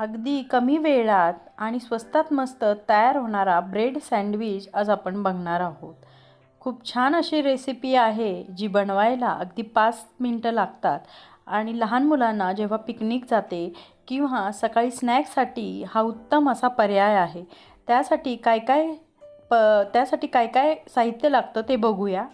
अगदी कमी वेळात आणि स्वस्तात मस्त तयार होणारा ब्रेड सँडविच आज आपण बघणार आहोत. खूप छान अशी रेसिपी आहे जी बनवायला अगदी पाच मिनटं लागतात. आणि लहान मुलांना जेव्हा पिकनिक जाते किंवा सकाळी स्नॅक्ससाठी हा उत्तम असा पर्याय आहे. त्यासाठी काय काय प त्यासाठी काय काय साहित्य लागतं ते बघूया.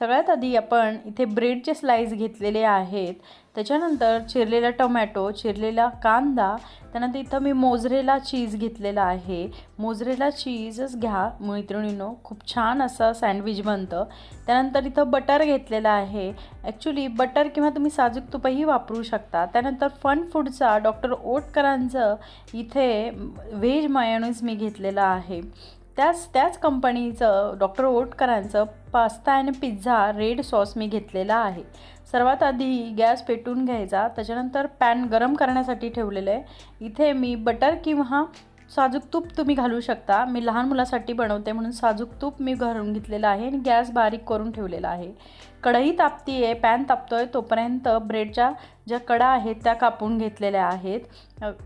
सगळ्यात आधी आपण इथे ब्रेडचे स्लाईस घेतलेले आहेत. त्याच्यानंतर चिरलेला टोमॅटो चिरलेला कांदा त्यानंतर इथं मी मोजरेला चीज घेतलेला आहे. मोजरेला चीजच घ्या मैत्रिणीनो खूप छान असं सँडविच बनतं. त्यानंतर इथं बटर घेतलेलं आहे. ॲक्च्युली बटर किंवा तुम्ही साजूक तुपही वापरू शकता. त्यानंतर फन फूडचा डॉक्टर ओटकरांचं इथे व्हेज मायोनीज मी घेतलेलं आहे. त्याच त्याच कंपनीचं डॉक्टर ओटकरांचं पास्ता आणि पिझ्झा रेड सॉस मी घेतलेला आहे. सर्वात आधी गॅस पेटून घ्यायचा त्याच्यानंतर पॅन गरम करण्यासाठी ठेवलेलं आहे. इथे मी बटर किंवा साजूक तूप तुम्ही घालू शकता. मी लहान मुलासाठी बनवते म्हणून साजूक तूप मी घालून घेतलेलं आहे आणि गॅस बारीक करून ठेवलेला आहे. कढई तापती आहे पॅन तापतो आहे तोपर्यंत ब्रेडच्या ज्या कडा आहेत त्या कापून घेतलेल्या आहेत.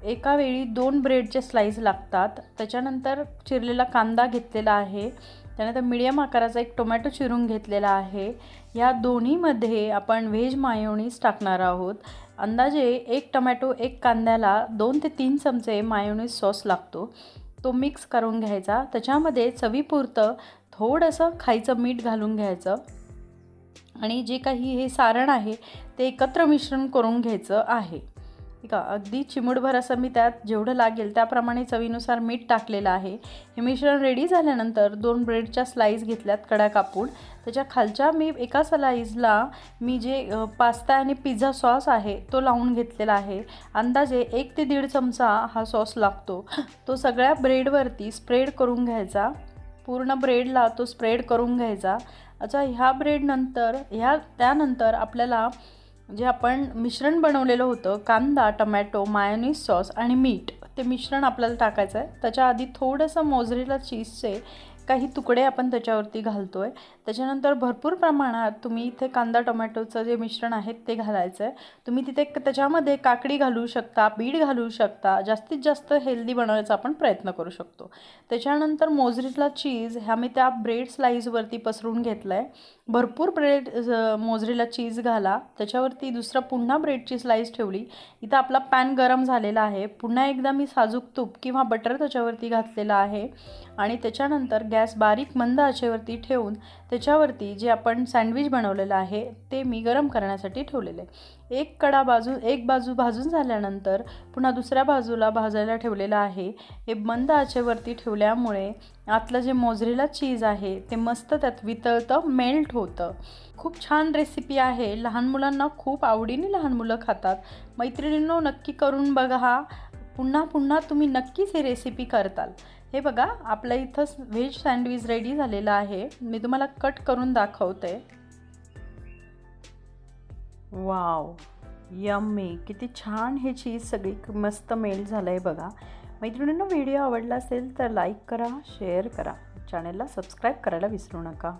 एका वेळी दोन ब्रेडचे स्लाईस लागतात. त्याच्यानंतर चिरलेला कांदा घेतलेला आहे. त्यानंतर मिडियम आकाराचा एक टोमॅटो चिरून घेतलेला आहे. या दोन्हीमध्ये आपण व्हेज मायोनीज टाकणार आहोत. अंदाजे एक टमॅटो एक कांद्याला दोन ते तीन चमचे मायोनीज सॉस लागतो. तो मिक्स करून घ्यायचा. त्याच्यामध्ये चवीपुरतं थोडंसं खायचं मीठ घालून घ्यायचं. आणि जे काही हे सारण आहे ते एकत्र मिश्रण करून घ्यायचं आहे. का अगदी चिमूटभर असं मी त्यात जेवढं लागेल त्याप्रमाणे चवीनुसार मीठ टाकलेलं आहे. हे मिश्रण रेडी झाल्यानंतर दोन ब्रेडच्या स्लाईस घेतल्यात कड्या कापून. त्याच्या खालच्या मी एका स्लाईजला मी जे पास्ता आणि पिझ्झा सॉस आहे तो लावून घेतलेला आहे. अंदाजे एक ते दीड चमचा हा सॉस लागतो. तो सगळ्या ब्रेडवरती स्प्रेड करून घ्यायचा. पूर्ण ब्रेडला तो स्प्रेड करून घ्यायचा. अच्छा ह्या ब्रेडनंतर ह्या त्यानंतर आपल्याला जे आपण मिश्रण बनवलेलं होतं कांदा टमॅटो मायोनीज सॉस आणि मीठ. ते मिश्रण आपल्याला टाकायचं आहे. त्याच्या आधी थोडंसं मोजरेला चीजचे काही तुकडे आपण त्याच्यावरती घालतो आहे त्याच्यानंतर भरपूर प्रमाणात तुम्ही इथे कांदा टोमॅटोचं जे मिश्रण आहे ते घालायचं आहे. तुम्ही तिथे त्याच्यामध्ये काकडी घालू शकता बीड घालू शकता जास्तीत जास्त हेल्दी बनवायचा आपण प्रयत्न करू शकतो. त्याच्यानंतर मोजरीला चीज ह्या मी त्या ब्रेड स्लाईजवरती पसरून घेतलं आहे भरपूर ब्रेड मोजरीला चीज घाला. त्याच्यावरती दुसरं पुन्हा ब्रेडची स्लाईस ठेवली. इथं आपला पॅन गरम झालेला आहे. पुन्हा एकदा मी साजूक तूप किंवा बटर त्याच्यावरती घातलेलं आहे. आणि त्याच्यानंतर गॅस बारीक मंद आचेवरती ठेवून त्याच्यावरती जे आपण सँडविच बनवलेलं आहे ते मी गरम करण्यासाठी ठेवलेलं आहे. एक कडा बाजू एक बाजू भाजून झाल्यानंतर पुन्हा दुसऱ्या बाजूला भाजायला ठेवलेलं आहे. हे मंद आचेवरती ठेवल्यामुळे आतलं जे मोजरेला चीज आहे ते मस्त त्यात वितळतं मेल्ट होतं. खूप छान रेसिपी आहे. लहान मुलांना खूप आवडीने लहान मुलं खातात. मैत्रिणींनो नक्की करून बघा. पुन्हा पुन्हा तुम्ही नक्कीच ही रेसिपी करताल. हे बघा आपलं इथं व्हेज सँडविच रेडी झालेलं आहे. मी तुम्हाला कट करून दाखवते. वाव यम्मी किती छान हे चीज सगळी मस्त मेल्ट झालं आहे बघा. मैत्रिणींना व्हिडिओ आवडला असेल तर लाईक करा शेअर करा. चॅनलला सबस्क्राईब करायला विसरू नका.